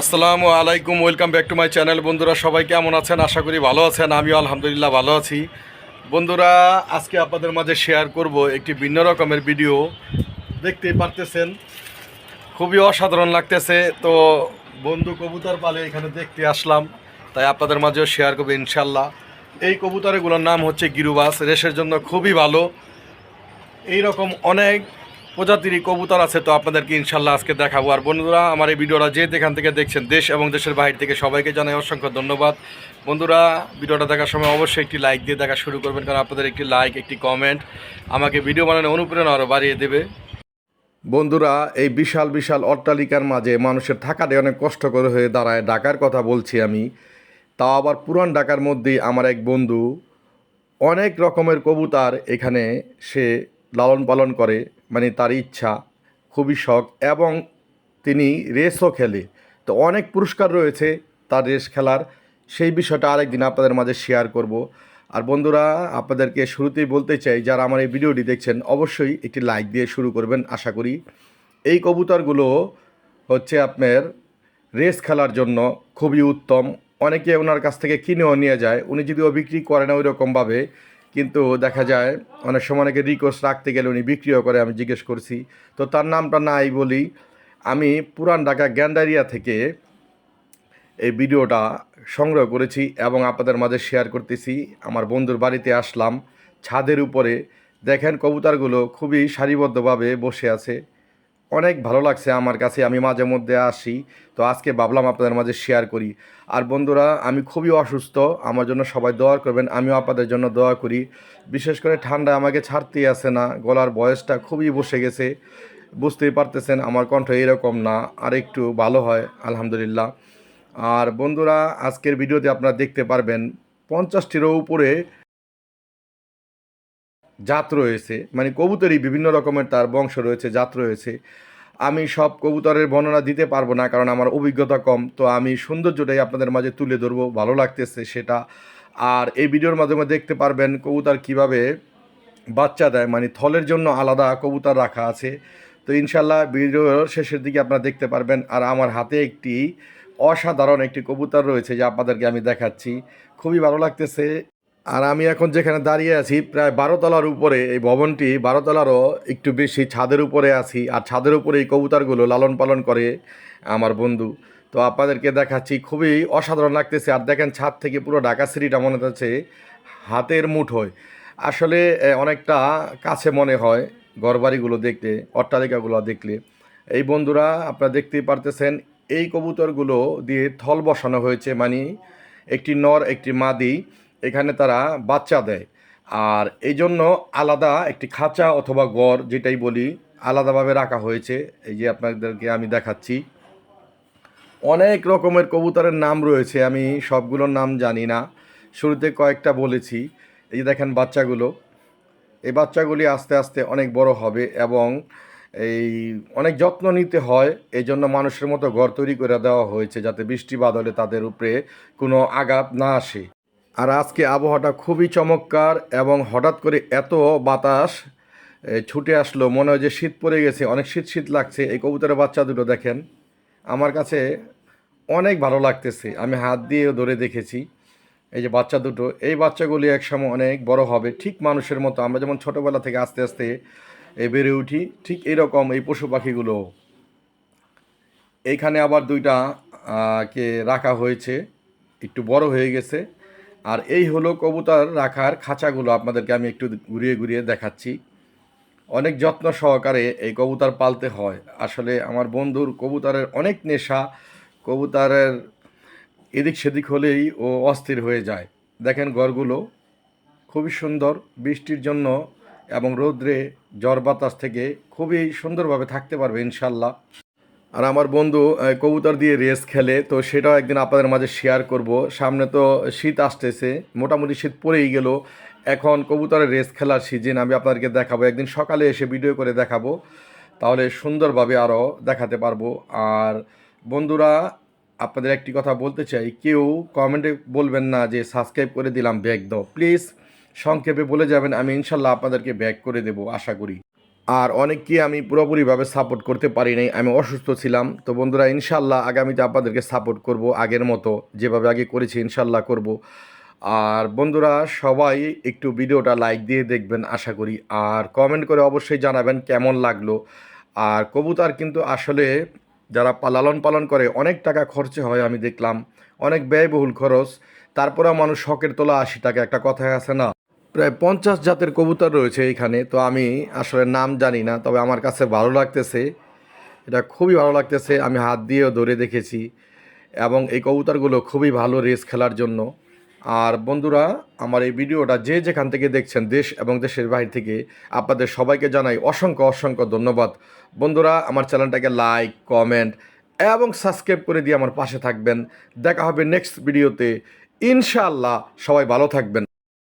আসসালামু আলাইকুম, welcome back to my channel. বন্ধুরা, সবাই কেমন আছেন? আশা করি ভালো আছেন। আমিও আলহামদুলিল্লাহ ভালো আছি। বন্ধুরা, আজকে আপনাদের মাঝে শেয়ার করব একটি ভিন্ন রকমের ভিডিও দেখতেই পারতেছেন, খুবই অসাধারণ লাগতেছে। তো বন্ধু কবুতর পালে এখানে দেখতে আসলাম, তাই আপনাদের মাঝেও শেয়ার করব ইনশাল্লাহ এই কবুতরগুলোর নাম হচ্ছে গিরুবাস। রেসের জন্য খুবই ভালো। এই রকম অনেক প্রজাতিরই কবুতর আছে, তো আপনাদেরকে ইনশাল্লাহ আজকে দেখাবো। আর বন্ধুরা, আমার এই ভিডিওটা যে যেখান থেকে দেখছেন, দেশ এবং দেশের বাইরে থেকে সবাইকে জানাই অসংখ্য ধন্যবাদ। বন্ধুরা, ভিডিওটা দেখার সময় অবশ্যই একটি লাইক দিয়ে দেখা শুরু করবেন, কারণ আপনাদের একটি লাইক, একটি কমেন্ট আমাকে ভিডিও বানানোর অনুপ্রেরণা আরও বাড়িয়ে দেবে। বন্ধুরা, এই বিশাল বিশাল অট্টালিকার মাঝে মানুষের থাকাটা অনেক কষ্টকর হয়ে দাঁড়ায় ঢাকার কথা বলছি আমি। তাও আবার পুরান ঢাকার মধ্যেই আমার এক বন্ধু অনেক রকমের কবুতার এখানে সে লালন পালন করে। মানে তার ইচ্ছা, খুবই শখ এবং তিনি রেসও খেলে। তো অনেক পুরস্কার রয়েছে তার রেস খেলার। সেই বিষয়টা আরেকদিন আপনাদের মাঝে শেয়ার করব। আর বন্ধুরা, আপনাদেরকে শুরুতেই বলতে চাই, যারা আমার এই ভিডিওটি দেখছেন, অবশ্যই একটি লাইক দিয়ে শুরু করবেন, আশা করি। এই কবুতরগুলো হচ্ছে আপনার রেস খেলার জন্য খুবই উত্তম। অনেকে ওনার কাছ থেকে কিনেও নিয়ে যায়। উনি যদিও বিক্রি করে না ওই রকমভাবে কিন্তু দেখা যায়, অনেক সময় অনেকে রিকোয়েস্ট রাখতে গেলে উনি বিক্রিও করে, আমি জিজ্ঞেস করছি। তো তার নামটা নাই বলি, আমি পুরান ঢাকা গ্যান্ডারিয়া থেকে এই ভিডিওটা সংগ্রহ করেছি এবং আপনাদের মাঝে শেয়ার করতেছি। আমার বন্ধুর বাড়িতে আসলাম, ছাদের উপরে। দেখেন কবুতারগুলো খুবই সারিবদ্ধভাবে বসে আছে। অনেক ভালো লাগছে আমার কাছে, আমি মাঝে মধ্যে আসি। তো আজকে ভাবলাম আপনাদের মাঝে শেয়ার করি। আর বন্ধুরা, আমি খুবই অসুস্থ, আমার জন্য সবাই দোয়া করবেন, আমিও আপনাদের জন্য দোয়া করি। বিশেষ করে ঠান্ডা আমাকে ছাড়তেই আসে না, গলার বয়সটা খুবই বসে গেছে। বুঝতেই পারতেছেন, আমার কণ্ঠ এরকম না, আর একটু ভালো হয়, আলহামদুলিল্লাহ। আর বন্ধুরা, আজকের ভিডিওতে আপনারা দেখতে পারবেন, পঞ্চাশটিরও উপরে জাত রয়েছে মানে কবুতরই বিভিন্ন রকমের তার বংশ রয়েছে, জাত রয়েছে। আমি সব কবুতরের বর্ণনা দিতে পারব না, কারণ আমার অভিজ্ঞতা কম। তো আমি সৌন্দর্যটাই আপনাদের মাঝে তুলে ধরবো, ভালো লাগতেছে সেটা। আর এই ভিডিওর মাধ্যমে দেখতে পারবেন কবুতর কীভাবে বাচ্চা দেয় মানে থলের জন্য আলাদা কবুতর রাখা আছে। তো ইনশাল্লাহ ভিডিওর শেষের দিকে আপনারা দেখতে পারবেন, আর আমার হাতে একটি অসাধারণ একটি কবুতর রয়েছে যা আপনাদেরকে আমি দেখাচ্ছি। খুবই ভালো লাগতেছে আর আমি এখন যেখানে দাঁড়িয়ে আছি, প্রায় বারো তলার উপরে এই ভবনটি বারো তলারও একটু বেশি ছাদের উপরে আছি আর ছাদের উপরে এই কবুতরগুলো লালন পালন করে আমার বন্ধু। তো আপনাদেরকে দেখাচ্ছি, খুবই অসাধারণ লাগতেছে। আর দেখেন ছাদ থেকে পুরো ঢাকা সিটিটা মনে হচ্ছে হাতের মুঠোয়। আসলে অনেকটা কাছে মনে হয় ঘরবাড়িগুলো দেখতে অট্টালিকাগুলো দেখলে। এই বন্ধুরা, আপনারা দেখতেই পারতেছেন, এই কবুতরগুলো দিয়ে থল বসানো হয়েছে মানে একটি নর, একটি মাদি। এখানে তারা বাচ্চা দেয়। আর এই জন্য আলাদা একটি খাঁচা অথবা গড় যেটাই বলি, আলাদাভাবে রাখা হয়েছে। এই যে আপনাদেরকে আমি দেখাচ্ছি। অনেক রকমের কবুতরের নাম রয়েছে, আমি সবগুলোর নাম জানি না। শুরুতে কয়েকটা বলেছি। এই যে দেখেন বাচ্চাগুলো। এই বাচ্চাগুলি আস্তে আস্তে অনেক বড় হবে এবং এই অনেক যত্ন নিতে হয়। এই জন্য মানুষের মতো ঘর তৈরি করে দেওয়া হয়েছে যাতে বৃষ্টি বাদলে তাদের উপরে কোনো আঘাত না আসে। আর আজকে আবহাওয়াটা খুবই চমৎকার এবং হঠাৎ করে এত বাতাস ছুটে আসলো, মনে হয় যে শীত পড়ে গেছে, অনেক শীত শীত লাগছে। এই কবুতরের বাচ্চা দুটো দেখেন, আমার কাছে অনেক ভালো লাগতেছে। আমি হাত দিয়ে ধরে দেখেছি, এই যে বাচ্চা দুটো, এই বাচ্চাগুলি একসময় অনেক বড় হবে, ঠিক মানুষের মতো। আমরা যেমন ছোটোবেলা থেকে আস্তে আস্তে বেড়ে উঠি, ঠিক এরকম এই পশু পাখিগুলো। এইখানে আবার দুইটা কে রাখা হয়েছে, একটু বড় হয়ে গেছে। আর এই হলো কবুতর রাখার খাঁচাগুলো। আপনাদেরকে আমি একটু ঘুরিয়ে ঘুরিয়ে দেখাচ্ছি। অনেক যত্ন সহকারে এই কবুতর পালতে হয়। আসলে আমার বন্ধুর কবুতরের অনেক নেশা, কবুতরের এদিক সেদিক হলেই ও অস্থির হয়ে যায়। দেখেন ঘরগুলো খুবই সুন্দর বৃষ্টির জন্য এবং রৌদ্রে ঝড় বাতাস থেকে খুবই সুন্দরভাবে থাকতে পারবে ইনশাল্লাহ। আর আমার বন্ধু কবুতর দিয়ে রেস খেলে, তো সেটাও একদিন আপনাদের মাঝে শেয়ার করব। সামনে তো শীত আসতেছে, মোটামুটি শীত পড়েই গেল। এখন কবুতরের রেস খেলার সিজন আমি আপনাদেরকে দেখাবো। একদিন সকালে এসে ভিডিও করে দেখাবো। তাহলে সুন্দরভাবে আরও দেখাতে পারব। আর বন্ধুরা, আপনাদের একটি কথা বলতে চাই। কেউ কমেন্টে বলবেন না যে সাবস্ক্রাইব করে দিলাম ব্যাগ দাও। প্লিজ সংক্ষেপে বলে যাবেন, আমি ইনশাল্লাহ আপনাদেরকে ব্যাক করে দেব, আশা করি। আর অনেককে আমি পুরোপুরিভাবে সাপোর্ট করতে পারি নাই, আমি অসুস্থ ছিলাম। তো বন্ধুরা ইনশাল্লাহ আগামীতে আপনাদেরকে সাপোর্ট করব আগের মতো, যেভাবে আগে করেছি ইনশাল্লাহ করব। আর বন্ধুরা, সবাই একটু ভিডিওটা লাইক দিয়ে দেখবেন, আশা করি। আর কমেন্ট করে অবশ্যই জানাবেন কেমন লাগল। আর কবুতর কিন্তু আসলে যারা লালন পালন করে, অনেক টাকা খরচে হয় আমি দেখলাম। অনেক ব্যয়বহুল খরচ। তারপরেও মানুষ শখের তোলা আশি টাকা, একটা কথায় আছে না? প্রায় পঞ্চাশ জাতের কবুতর রয়েছে এখানে, তো আমি আসলে নাম জানি না, তবে আমার কাছে ভালো লাগতেছে। এটা খুবই ভালো লাগতেছে, আমি হাত দিয়েও ধরে দেখেছি। এবং এই কবুতরগুলো খুবই ভালো রেস খেলার জন্য। আর বন্ধুরা, আমার এই ভিডিওটা যে যেখান থেকে দেখছেন, দেশ এবং দেশের বাইরে থেকে, আপনাদের সবাইকে জানাই অসংখ্য অসংখ্য ধন্যবাদ। বন্ধুরা, আমার চ্যানেলটাকে লাইক, কমেন্ট এবং সাবস্ক্রাইব করে দিয়ে আমার পাশে থাকবেন। দেখা হবে নেক্সট ভিডিওতে। ইনশাআল্লাহ, সবাই ভালো থাকবেন।